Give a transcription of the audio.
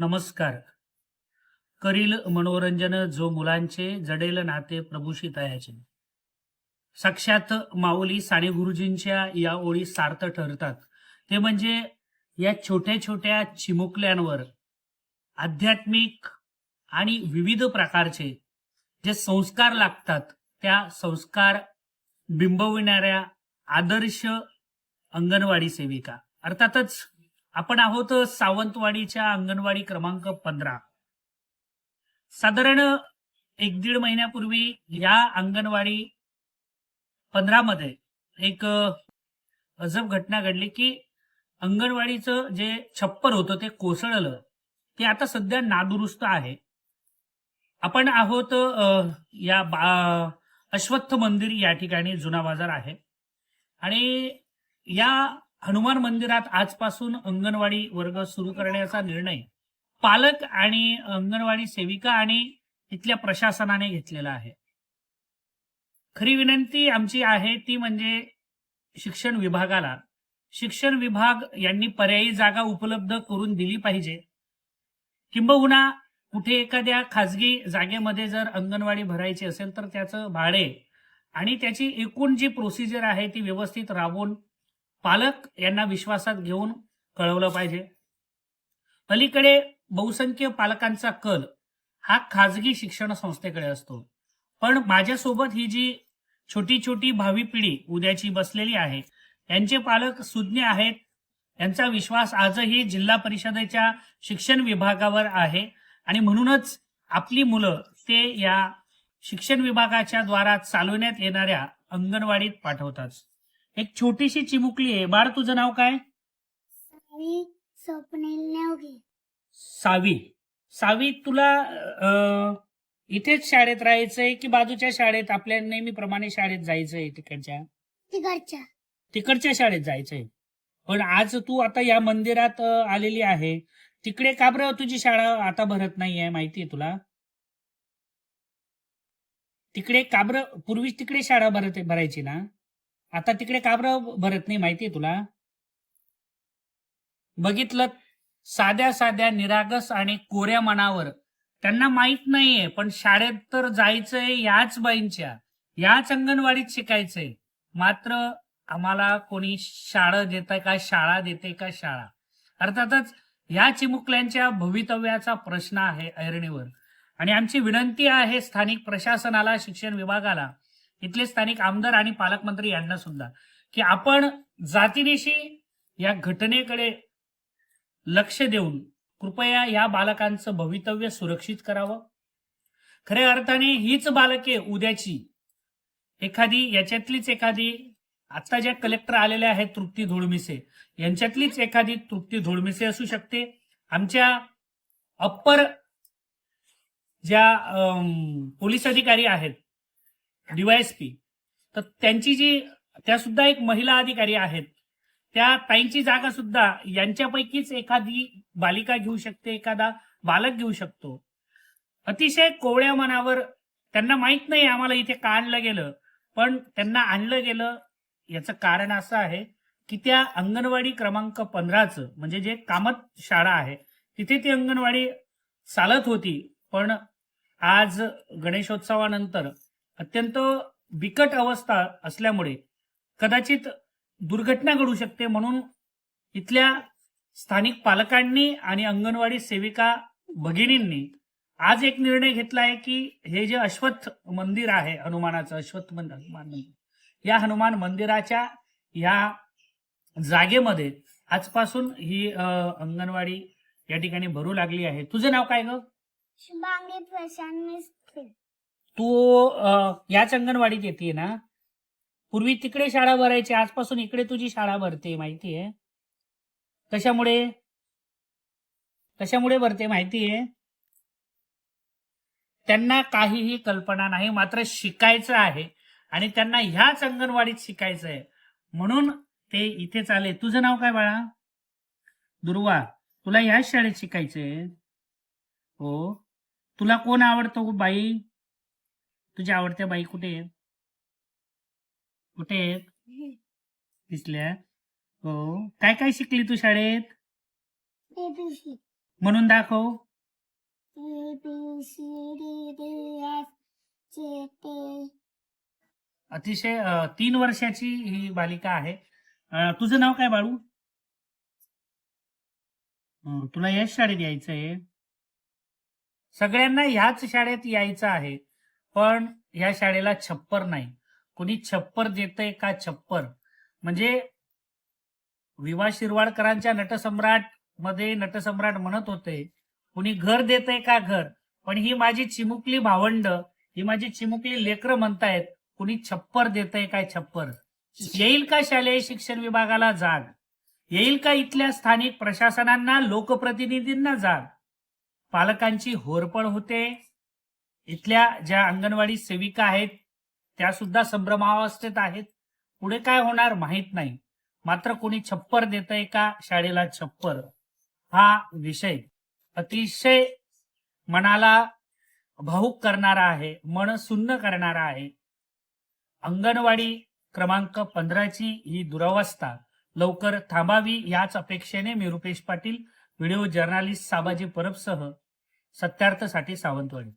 नमस्कार. करील मनोरंजन जो मुलांचे जडेल नाते प्रभूशी तयाचे साक्षात माऊली साने गुरुजींच्या या ओळी सार्थ ठरतात. ते म्हणजे या छोट्या छोट्या चिमुकल्यांवर आध्यात्मिक आणि विविध प्रकारचे जे संस्कार लागतात त्या संस्कार बिंबविणाऱ्या आदर्श अंगणवाडी सेविका. अर्थातच आपण आहोत सावंतवाडीच्या अंगणवाडी क्रमांक पंधरा. साधारण एक दीड महिन्यापूर्वी या अंगणवाडी पंधरामध्ये एक अजब घटना घडली की अंगणवाडीचं जे छप्पर होतं ते कोसळलं. ते आता सध्या नादुरुस्त आहे. आपण आहोत या बा अश्वत्थ मंदिर या ठिकाणी जुना बाजार आहे. आणि या हनुमान मंदिरात आजपासून अंगणवाडी वर्ग सुरू करण्याचा निर्णय पालक आणि अंगणवाडी सेविका आणि इथल्या प्रशासनाने घेतलेला आहे. खरी विनंती आमची आहे ती म्हणजे शिक्षण विभागाला. शिक्षण विभाग यांनी पर्यायी जागा उपलब्ध करून दिली पाहिजे. किंबहुना कुठे एखाद्या खाजगी जागेमध्ये जर अंगणवाडी भरायची असेल तर त्याचं भाडे आणि त्याची एकूण जी प्रोसिजर आहे ती व्यवस्थित राबवून पालक यांना विश्वासात घेऊन कळवलं पाहिजे. अलीकडे बहुसंख्य पालकांचा कल हा खाजगी शिक्षण संस्थेकडे असतो. पण माझ्यासोबत ही जी छोटी छोटी भावी पिढी उद्याची बसलेली आहे यांचे पालक सुज्ञ आहेत यांचा विश्वास आजही जिल्हा परिषदेच्या शिक्षण विभागावर आहे. आणि म्हणूनच आपली मुलं ते या शिक्षण विभागाच्या द्वारा चालवण्यात येणाऱ्या अंगणवाडीत पाठवतात. एक छोटीशी चिमुकली आहे. बाळ तुझं नाव काय? सावी सावी. सावी तुला इथेच शाळेत राहायचंय की बाजूच्या शाळेत? आपल्या नेहमीप्रमाणे शाळेत जायचंय तिकडच्या? तिकडच्या. तिकडच्या शाळेत जायचंय. पण आज तू आता या मंदिरात आलेली आहे. तिकडे का बरं तुझी शाळा आता भरत नाहीये माहितीये तुला? तिकडे काबर पूर्वी तिकडे शाळा भरत भरायची ना? आता तिकडे का बरं भरत नाही माहितीये तुला? बघितलं साध्या साध्या निरागस आणि कोऱ्या मनावर. त्यांना माहीत नाहीये पण शाळेत तर जायचंय याच बाईंच्या याच अंगणवाडीत शिकायचंय. मात्र आम्हाला कोणी शाळा देताय का शाळा देते का शाळा? अर्थातच या चिमुकल्यांच्या भवितव्याचा प्रश्न आहे ऐरणीवर. आणि आमची विनंती आहे स्थानिक प्रशासनाला शिक्षण विभागाला इथले स्थानिक आमदार आणि पालकमंत्री यांना सुद्धा की आपण जातीनिशी या घटनेकडे लक्ष देऊन कृपया या बालकांचं भवितव्य सुरक्षित करावं. खऱ्या अर्थाने हीच बालके उद्याची एखादी याच्यातलीच एखादी आता ज्या कलेक्टर आलेल्या आहेत तृप्ती धोळमिसे यांच्यातलीच एखादी तृप्ती धोळमिसे असू शकते. आमच्या अप्पर ज्या पोलीस अधिकारी आहेत डीवायएसपी तर त्यांची जी त्या सुद्धा एक महिला अधिकारी आहेत. त्या ताईंची जागा सुद्धा यांच्यापैकीच एखादी बालिका घेऊ शकते एखादा बालक घेऊ शकतो. अतिशय कोवळ्या मनावर त्यांना माहीत नाही आम्हाला इथे का आणलं गेलं पण त्यांना आणलं गेलं याचं कारण असं आहे की त्या अंगणवाडी क्रमांक पंधराचं म्हणजे जे कामत शाळा आहे तिथे ती अंगणवाडी चालत होती. पण आज गणेशोत्सवानंतर अत्यंत बिकट अवस्था असल्यामुळे कदाचित दुर्घटना घडू शकते म्हणून इथल्या स्थानिक पालकांनी आणि अंगणवाडी सेविका भगिनींनी आज एक निर्णय घेतला आहे की हे जे अश्वत्थ मंदिर आहे हनुमानाचं अश्वत्थ मंदिर हनुमान मंदिर या हनुमान मंदिराच्या या जागेमध्ये आजपासून ही अंगणवाडी या ठिकाणी भरू लागली आहे. तुझं नाव काय ग? शुभांगी प्रशांत मिस्त्री. तू अ, याच अंगणवाडीत येते ना? पूर्वी तिकडे शाळा भरायची आजपासून इकडे तुझी शाळा भरते माहितीये? कशामुळे? कशामुळे भरते माहितीये? त्यांना काहीही कल्पना नाही मात्र शिकायचं आहे. आणि त्यांना ह्याच अंगणवाडीत शिकायचं आहे म्हणून ते इथेच आले. तुझं नाव काय बाळा? दुर्वा तुला ह्याच शाळेत शिकायचंय? हो. तुला कोण आवडतो हो बाई? तुझ्या आवडत्या बाई कुठे आहेत? कुठे आहेत? दिसल्या. हो. काय काय शिकली तू शाळेत? म्हणून दाखव. A B C D F J अतिशय तीन वर्षाची ही बालिका आहे. तुझं नाव काय बाळू? तुला याच शाळेत यायचंय? सगळ्यांना ह्याच शाळेत यायचं आहे पण ह्या शाळेला छप्पर नाही. कोणी छप्पर देतंय का छप्पर? म्हणजे विवा शिरवाडकरांच्या नटसम्राटमध्ये नटसम्राट म्हणत होते कुणी घर देतंय का घर? पण ही माझी चिमुकली भावंड ही माझी चिमुकली लेकरं म्हणतायत कुणी छप्पर देतंय काय छप्पर? येईल का शालेय शिक्षण विभागाला जाग? येईल का इथल्या स्थानिक प्रशासनांना लोकप्रतिनिधींना जाग? पालकांची होरपळ होते. इथल्या ज्या अंगणवाडी सेविका आहेत त्या सुद्धा संभ्रमावस्थेत आहेत. पुढे काय होणार माहीत नाही. मात्र कोणी छप्पर देतंय का शाळेला छप्पर? हा विषय अतिशय मनाला भाऊक करणारा आहे मन सुन्न करणारा आहे. अंगणवाडी क्रमांक पंधराची ही दुरावस्था लवकर थांबावी याच अपेक्षेने मी रुपेश पाटील व्हिडिओ जर्नालिस्ट साबाजी परबसह सत्यार्थसाठी सावंतवाडी.